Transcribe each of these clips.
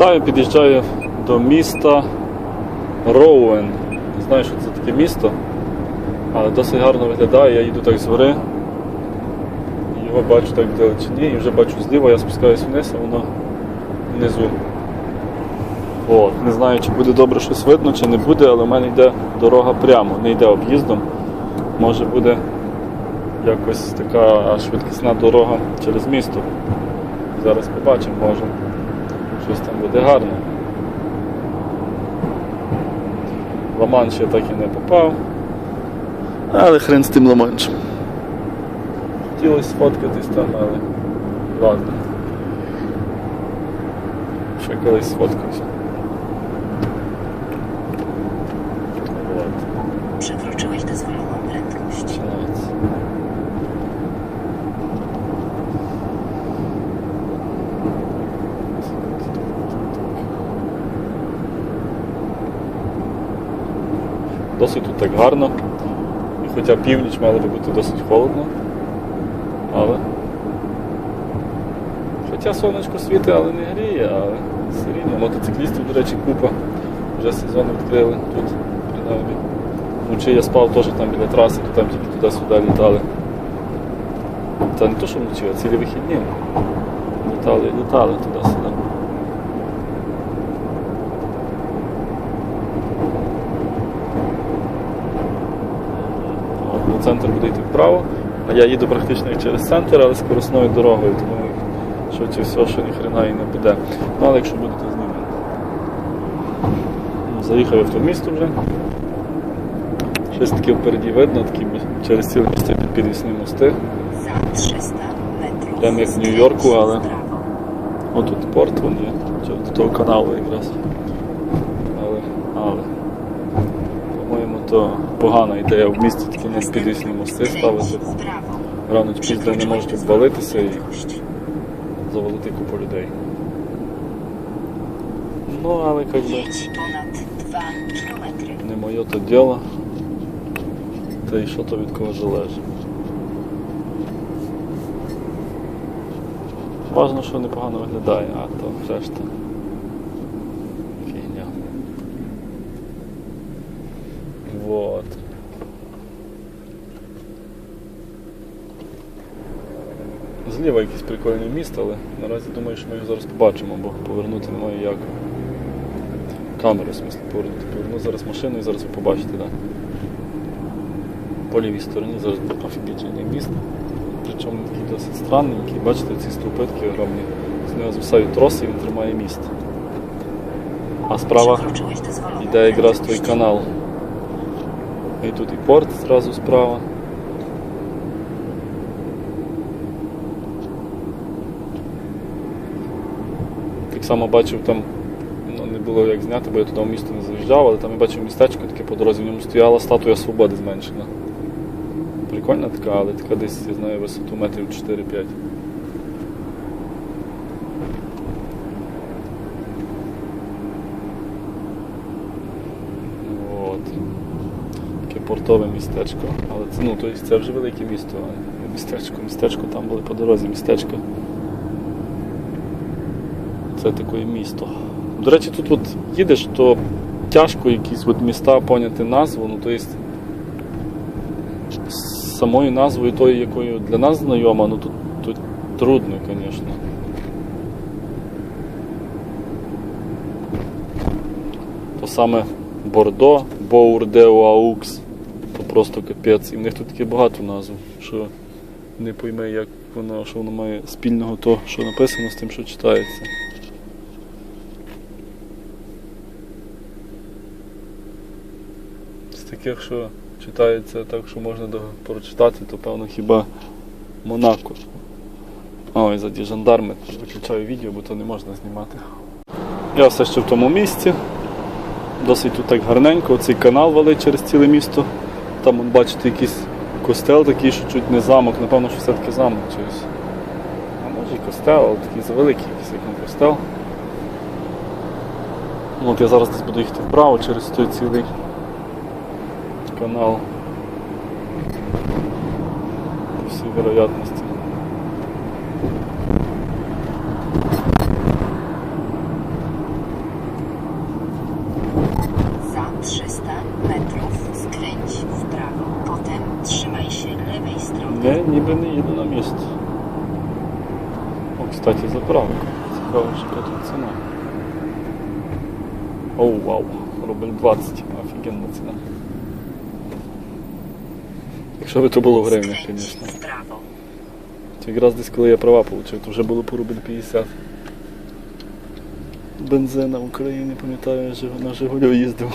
Вітаю, під'їжджаю до міста Роуен. Не знаю, що це таке місто, але досить гарно виглядає. Я їду так згори. Його бачу так в далечині і вже бачу зліва, я спускаюсь вниз, а воно внизу. От. Не знаю, чи буде добре щось видно, чи не буде, але в мене йде дорога прямо, не йде об'їздом. Може буде якось така швидкісна дорога через місто. Зараз побачимо, може. Щось там буде гарно. Ла-Манш я так і не попав. Але хрен з тим Ла-Маншем. Хотілося сфоткатись там, але ладно. Ще колись сфоткаюся. От. Przekroczyłeś dozwoloną prędkość. Починається. Тут так гарно. І хоча північ мало би бути досить холодно. Але. Хоча сонечко світить, але не гріє, але все рівно. Мотоциклістів, до речі, купа. Вже сезон відкрили тут, принаймні. Вночі я спав теж там біля траси, то там тільки туди-сюди літали. Та не то, що вночі, а цілі вихідні. Літали літали туди-сюди. От, ну, Центр буде йти вправо, а я їду практично як через центр, але скоросною дорогою, тому швидше всього, що ніхрена і не буде. Ну, але якщо буде, то знімемо. Ну, Заїхав я в то місто вже. Щось таке впереді видно, такі через ціле під підвісні мости. Za 300 metrów. Прям як в Нью-Йорку, але отут порт вон є, до того каналу якраз. Але, але. По-моєму, то погана ідея в місті такі на підвісні мости ставити. Рано чи пізно вони можуть обвалитися і завалити купу людей. Ну, але як би Jedź ponad 2 km. не моє то діло. Та й що то від кого залежить. Важно, що непогано виглядає, а то решта. Фігня. Вот. Зліва якийсь прикольний міст, але наразі думаю, що ми його зараз побачимо, бо повернути немає як. Камеру, в смислі, повернути. Поверну зараз машину і зараз ви побачите, так. По лівій стороні зараз офігенний міст. Причому такий досить странненький. Бачите, ці стовпи огромні. З нього звисають троси і він тримає міст. А справа йде якраз той канал. І тут і порт зразу справа. Так само бачив там, ну не було як зняти, бо я туди в місто не заїжджав, але там я бачив містечко таке по дорозі, в ньому стояла статуя свободи зменшена. Прикольна така, але така десь, я знаю, висоту метрів 4-5. От. Таке портове містечко. Але це, ну, тобто це вже велике місто, а містечко. Містечко там були по дорозі, містечко. Це таке місто. До речі, тут от їдеш, то тяжко якісь от міста поняти назву, ну тобто з самою назвою тою, якою для нас знайома, ну тут, тут трудно, звісно. То саме Бордо, Боурдео Аукс, то просто капець. І в них тут таке багато назв, що не пойме, як воно, що воно має спільного то, що написано з тим, що читається. З таких, що читається так, що можна прочитати, то певно хіба Монако. Ой, заді жандарми. Виключаю відео, бо то не можна знімати. Я все ще в тому місці. Досить тут так гарненько. Оцей канал валить через ціле місто. Там, бачити якийсь костел такий, що чуть не замок. Напевно, що все-таки замок чогось. А може і костел, але такий завеликий якийсь як костел. Ну, От я зараз десь буду їхати вправо через той цілий канал. По всій вероятності. 300 metrów skręć w prawo. Potem trzymaj się lewej strony. Не їду на місто. О, кстати, заправка. Цікаво, що тут ціна. Оу, вау, рубль 20. Офігенна ціна. Якщо би то було в гривнях, звісно. Якраз десь коли я права отримав, то вже було по рубль 50. Бензина в Україні, пам'ятаю, я на Жигулю їздив.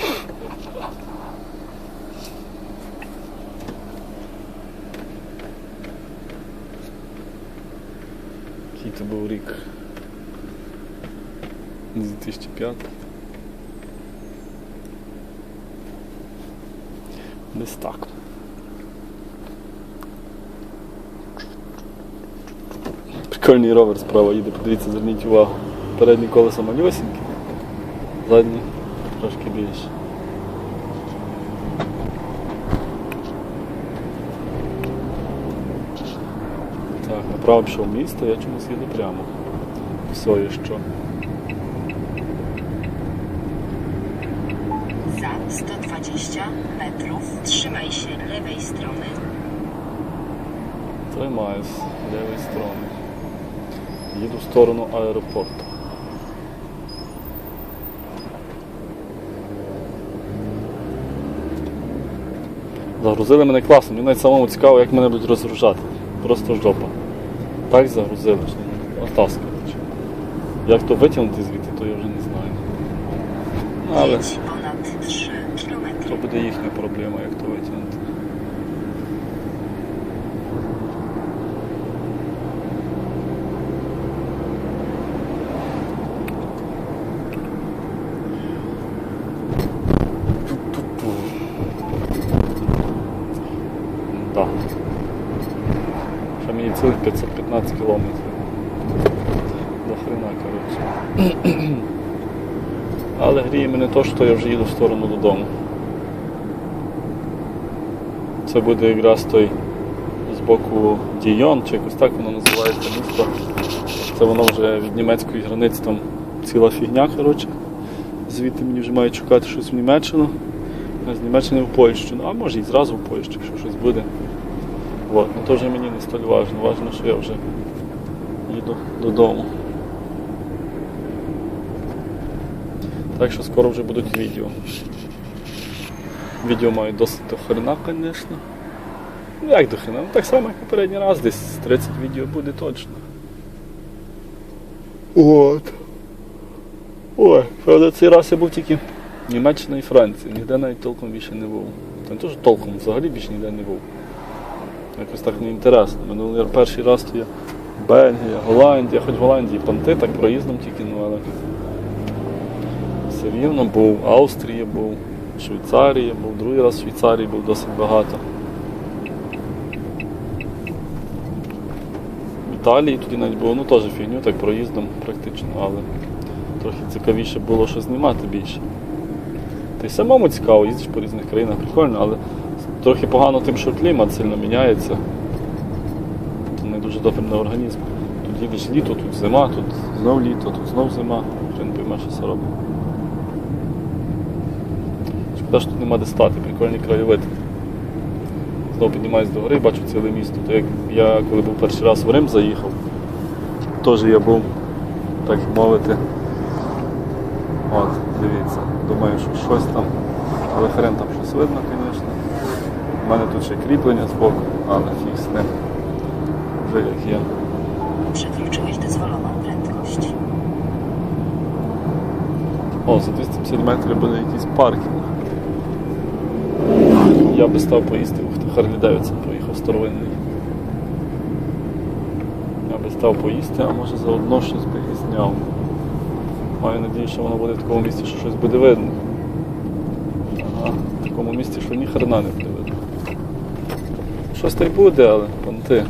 Який це був рік? 2005. Десь так. Прикольний ровер справа їде, подивіться, зверніть увагу. Передні колеса малюсінькі, задні трошки більше. Направо пішов місто, я чомусь їду прямо. Все, що? Za 120 metrów trzymaj się lewej strony. Тримаюсь лівої сторони. Їду в сторону аеропорту. Загрузили мене класно, мені навіть самому цікаво, як мене будуть розгружати. Просто жопа. Так загрузили, що отаскали. Як то витягнути звідти, то я вже не знаю. Але Jedź ponad 3 km. то буде їхня проблема, як то витягнути. Так. Ще мені цілих 515 кілометрів. До хрена, коротше. Але гріє мене то, що я вже їду в сторону додому. Це буде якраз той з боку Дійон, чи якось так воно називається місто. Це воно вже від німецької границі там ціла фігня, коротше. Звідти мені вже мають шукати щось в Німеччину, з Німеччини в Польщу. Ну, а може і зразу в Польщу, якщо щось буде. От. Ну то вже мені не столь важно. Важно, що я вже їду додому. Так що скоро вже будуть відео. Відео мають досить до хрена, звісно. Ну як до? Ну так само, як попередній раз, десь 30 відео буде точно. От. Ой, правда, цей раз я був тільки Німеччина і Франція. Ніде навіть толком більше не був. Та не то, що толком, взагалі більше ніде не був. Якось так не інтересно. Минулий перший раз то я Бельгія, Голландія, хоч в Голландії понти, так проїздом тільки, ну але все рівно був, Австрія був, Швейцарія був, другий раз в Швейцарії був досить багато. В Італії тоді навіть було, ну теж фігню, так проїздом практично, але трохи цікавіше було що знімати більше. Та й самому цікаво, їздиш по різних країнах, прикольно, але трохи погано тим, що клімат сильно міняється. Не на організм. Тут їдеш літо, тут зима, тут знов літо, тут знов зима. Хрен пойме, що це робить. Шкода, що тут нема де стати, прикольний краєвид. Знову піднімаюсь до гори, бачу ціле місто. То як я коли був перший раз в Рим заїхав, теж я був, так мовити. От, дивіться, думаю, що щось там, але хрен там щось видно, звісно. У мене тут ще кріплення збоку, але фіг з ним. Вже як є. Przekroczyłeś dozwoloną prędkość. О, за 250 метрів буде якийсь паркінг. Я би став поїсти, ух ти, Харлі Девідсон проїхав старовинний. Я би став поїсти, а може заодно щось би і зняв. Маю надію, що воно буде в такому місці, що щось буде видно. Ага, в такому місці, що ні хрена не буде видно. Щось та й буде, але понти.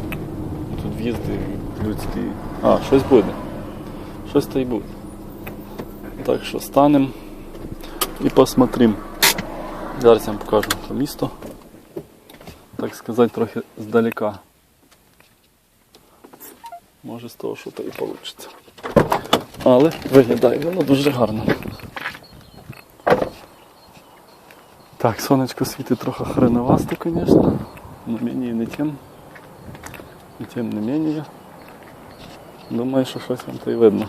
Тут людські. А, щось буде. Щось та й буде. Так що станемо і посмотрим. Зараз я вам покажу це місто. Так сказати, трохи здалека. Може з того, що то і вийде. Але виглядає воно дуже гарно. Так, сонечко світить трохи хреновасто, звісно. Но мені не тим. І тим не менее. Думаю, що щось вам то й видно.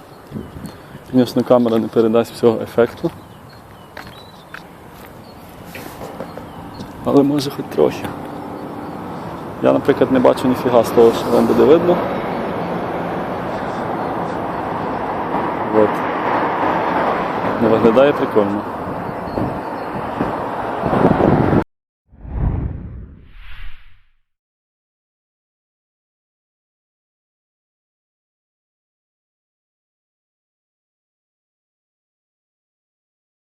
Звісно, камера не передасть всього ефекту. Але може хоч трохи. Я, наприклад, не бачу ніфіга з того, що вам буде видно. От. Не виглядає прикольно.